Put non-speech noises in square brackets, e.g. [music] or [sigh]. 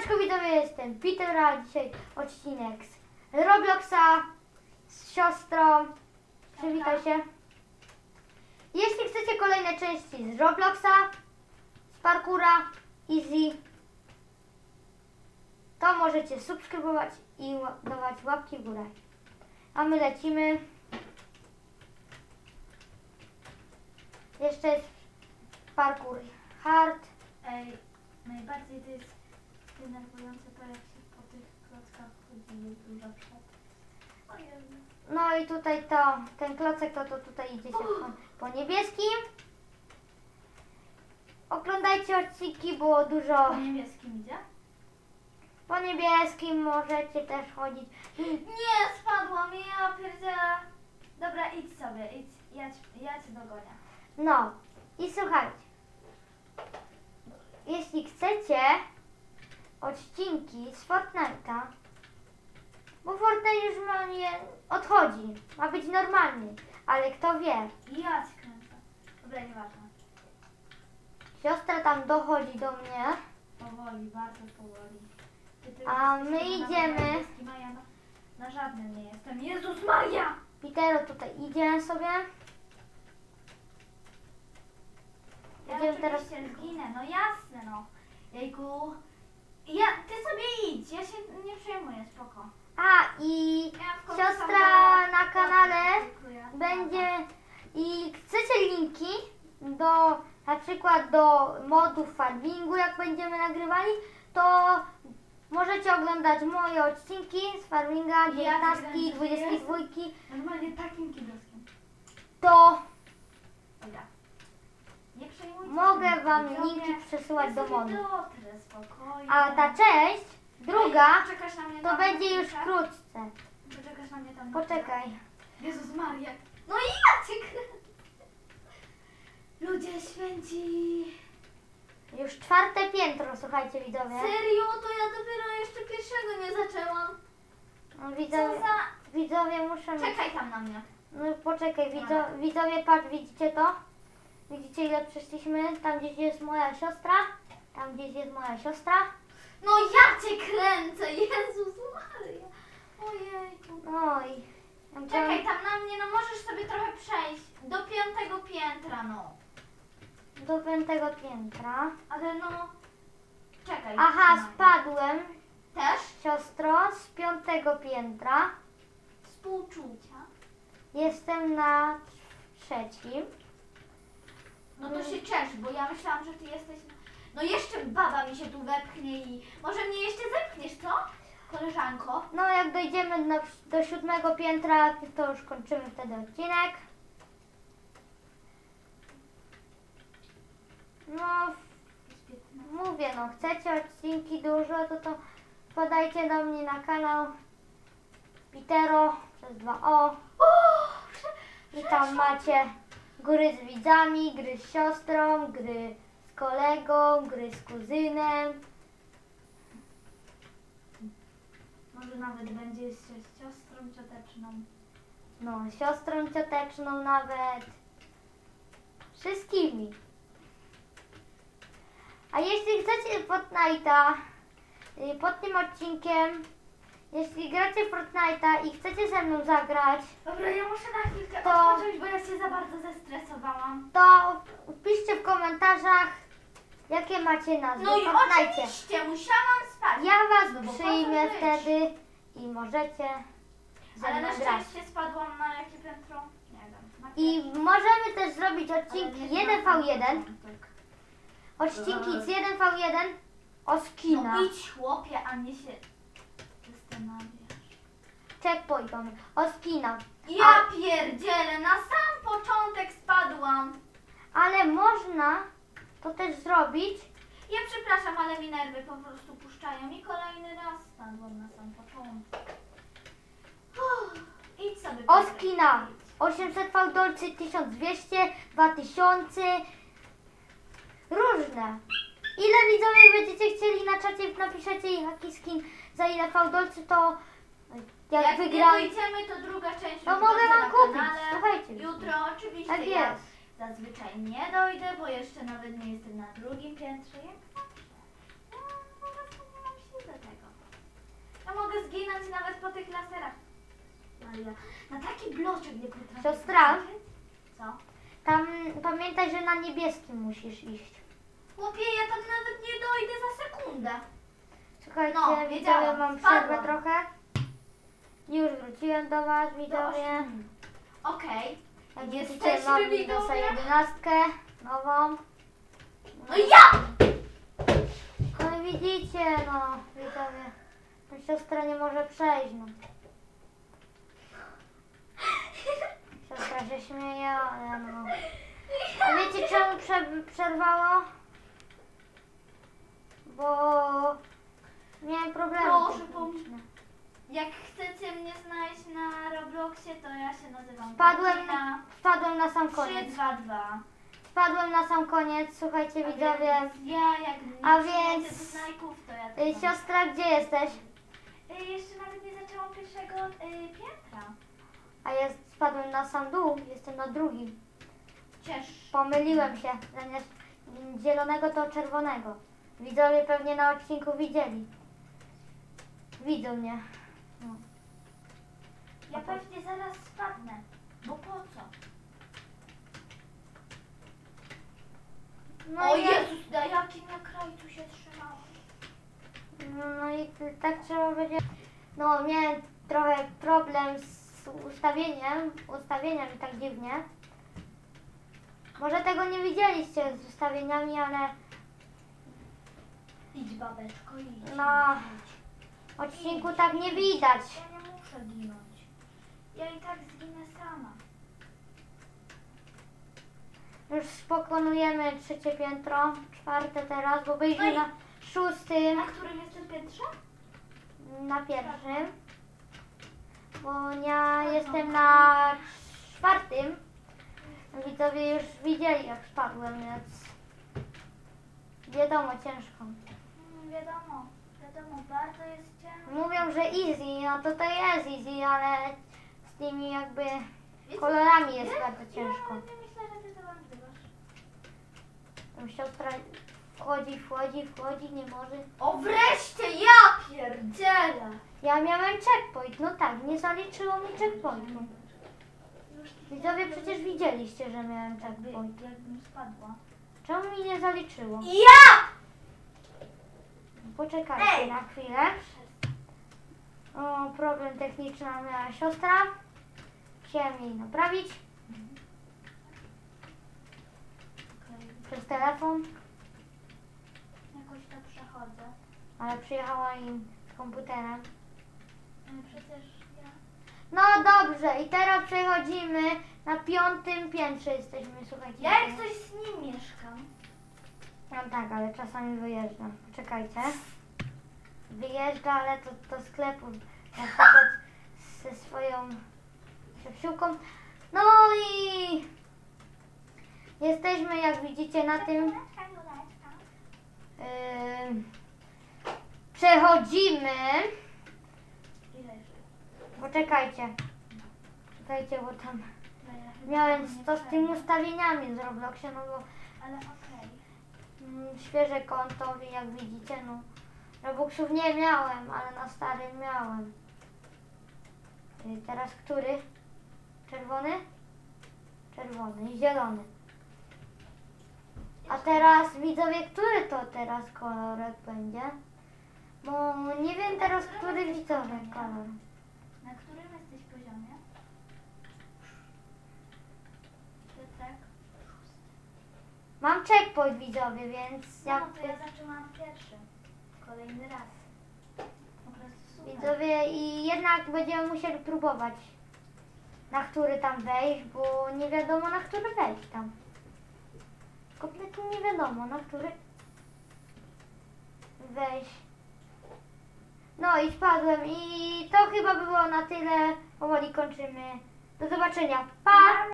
Siemaneczko widzowie, jestem Peter, a dzisiaj odcinek z Robloxa z siostrą. Przywitaj się. Jeśli chcecie kolejne części z Robloxa, z parkura, easy, to możecie subskrybować i dawać łapki w górę. A my lecimy. Jeszcze jest parkour hard. Ej, najbardziej to jest denerwujące to, jak się po tych klockach chodzi, jest dużo przed. No i tutaj to, ten klocek to, to tutaj idzie się po, po niebieskim. Oglądajcie odcinki, było dużo. Po niebieskim idzie? Po niebieskim możecie też chodzić. Nie, spadłam, ja pierdzielę. Dobra, idź sobie, idź, ja, ci- ja cię dogonię. No i słuchajcie. Jeśli chcecie odcinki z Fortnite'a, bo Fortnite już ma nie odchodzi, ma być normalny, ale kto wie, Ja cię kręcę. Dobra, nieważne. siostra tam dochodzi do mnie. Powoli, bardzo powoli. Ty tylko A jesteś my na idziemy. niebieskim, a ja na, na żadnym nie jestem. Jezus Maria! Pitero tutaj idzie sobie. Ja Idziemy teraz. oczywiście zginę, no jasne no. Jejku. Ja, ty sobie idź, ja się nie przejmuję, spoko. A i Ja w końcu siostra tam na kanale Dziękuję. będzie i chcecie linki do na przykład do modów farmingu jak będziemy nagrywali, to możecie oglądać moje odcinki z farminga Ja 19, wiem, co 22, Normalnie takim kidoskiem. to Dobra. Nie przejmujcie mogę wam linki przesyłać do modu. spokojnie. A ta część druga Czekasz na mnie to tam, będzie już proszę? wkrótce. Poczekasz na mnie tam. Poczekaj. Jezus Maria. No i ja cię kręcę. Ludzie święci. Już czwarte piętro, słuchajcie widzowie. Serio? To ja dopiero jeszcze pierwszego nie zaczęłam. No, Co Widzowie, za... widzowie muszę mieć Czekaj tam na mnie. No poczekaj, widzo, widzowie, patrz, widzicie to? Widzicie ile przeszliśmy? Tam gdzieś jest moja siostra. Tam gdzieś jest moja siostra. No ja cię kręcę, Jezus Maria. Ojejku. I... tam Czekaj tam na mnie, no możesz sobie trochę przejść. Do piątego piętra, no. Do piątego piętra. Ale no... Czekaj. Aha, trzymaj. spadłem, Też? siostro, z piątego piętra. Współczucia. Jestem na trzecim. No to się ciesz, bo ja myślałam, że ty jesteś... No jeszcze baba mi się tu wepchnie i... Może mnie jeszcze zepchniesz, co? Koleżanko. No jak dojdziemy do, do siódmego piętra, to już kończymy wtedy odcinek. No, Mówię, no chcecie odcinki dużo, to to podajcie do mnie na kanał Pitero przez 2O O! i tam macie gry z widzami, gry z siostrą, gry z kolegą, gry z kuzynem. Może nawet będzie z siostrą cioteczną. No, siostrą cioteczną nawet. Wszystkimi. A jeśli chcecie Fortnite'a, y, pod tym odcinkiem, jeśli gracie Fortnite'a i chcecie ze mną zagrać, Dobra, ja muszę na chwilkę To- odpocząć, bo ja się za bardzo zestresowałam. to piszcie w komentarzach, jakie macie nazwy No i w Fortnite. oczywiście, musiałam spać. Ja was No po przyjmę co żyć? wtedy i możecie ze Ale mną na grać. szczęście spadłam na jakie piętro? Nie wiem. Na I możemy też zrobić Ale odcinki nie na 1v1, początek. Odcinki z 1v1 o skina. No idź chłopie, a nie się zastanawiasz. Checkpoint mamy. O skina. Ja pierdzielę, na sam początek spadłam. Ale można to też zrobić. Ja przepraszam, ale mi nerwy po prostu puszczają i kolejny raz spadłam na sam początek. Uff, idź sobie. O Piotrek, skina. idź. 800 fałdolcy, 1200, 2000. Różne. Ile widzowie będziecie chcieli na czacie, napiszecie jaki skin za ile fałdolcy, to jak, Jak wygram, nie dojdziemy, to druga część to już mogę będzie wam na kupić. kanale. Słuchajcie. Jutro oczywiście Tak ja jest. zazwyczaj nie dojdę, bo jeszcze nawet nie jestem na drugim piętrze. Jak zawsze. Ja po prostu nie mam laserach. Maria, na taki bloczek nie potrafię. Siostra? Co? Tam pamiętaj, że na niebieskim musisz iść. Chłopie, ja tam nawet nie dojdę za sekundę. Słuchajcie, No, widzowie, wiedziałam, mam przerwę trochę. Już wróciłem do Was, Do widzowie. Okej. Jak widzicie, Jesteśmy mam widzowie. Windowsa 11 nową. No ja! No i widzicie, no, widzowie. Ta siostra nie może przejść, no. Siostra się śmieje, ale no. [laughs] A wiecie czemu prze, przerwało? Bo miałem problemy. Proszę, techniczne. Jak chcecie mnie znaleźć na Robloxie, to ja się nazywam Wpadłem na, wpadłem na sam 3, koniec. 2, 2. Wpadłem na sam koniec, słuchajcie widzowie. Ja jak nie A więc- to ja Y, to mam. siostra, gdzie jesteś? Y, Jeszcze nawet nie zaczęłam pierwszego y, piętra. A ja spadłem na sam dół, jestem na drugim. Ciesz. Pomyliłem się, zamiast zielonego to czerwonego. Widzowie pewnie na odcinku widzieli. Widzą mnie. No. Ja pewnie zaraz spadnę. Bo po co? No, o i Jezus, na jakim ja się trzymałam. no, no i t- tak trzeba będzie. No miałem trochę problem z ustawieniem, ustawieniem tak dziwnie. Może tego nie widzieliście z ustawieniami, ale Idź babeczko, idź. No. w odcinku tak nie widać. Ja nie muszę ginąć. Ja i tak zginę sama. Już pokonujemy trzecie piętro, czwarte teraz, bo byliśmy No na szóstym, Na którym jestem piętrze? na pierwszym. Bo ja jestem na czwartym. Widzowie już widzieli jak spadłem, więc wiadomo ciężko. Wiadomo, wiadomo, bardzo jest ciężko. Mówią, że easy, no to to jest easy, ale z tymi jakby kolorami jest bardzo ciężko. Ja myślę, że ty to nagrywasz. Tam siostra wchodzi, wchodzi, wchodzi, nie może. O wreszcie, ja pierdzielę! Ja miałem checkpoint, no tak, nie zaliczyło mi checkpointu. Widzowie przecież widzieliście, że miałem checkpoint. jakbym spadła. Czemu mi nie zaliczyło? Ja! Poczekajcie Ej! na chwilę. O, problem techniczny miała siostra. Chciałem jej naprawić przez telefon, jakoś to przechodzę. ale przyjechała im z komputerem. No przecież ja... No dobrze, i teraz przechodzimy na piątym piętrze jesteśmy, słuchajcie. Ja jak coś z nim mieszkam. No tak, ale czasami wyjeżdża. Poczekajcie. Wyjeżdża, ale to do sklepu. Na przykład ze swoją przyjaciółką. No i jesteśmy, jak widzicie, na tym. Yy, przechodzimy. Poczekajcie. Czekajcie, bo tam miałem to z tymi ustawieniami z Robloxie, no bo świeże konto, jak widzicie, no. Robuxów nie miałem, ale na starym miałem. Y, Teraz który? Czerwony? Czerwony i zielony. A teraz widzowie, który to teraz kolorek będzie? Bo nie wiem teraz, który widzowie kolor. Na którym jesteś poziomie? Piotrek? Mam checkpoint widzowie, więc No jak to ja zaczęłam pierwszy. Kolejny raz. Po prostu super. widzowie i jednak będziemy musieli próbować na który tam wejść, bo nie wiadomo na który wejść tam. Kompletnie nie wiadomo na który wejść. No i spadłem i to chyba było na tyle. Powoli kończymy. Do zobaczenia. Pa!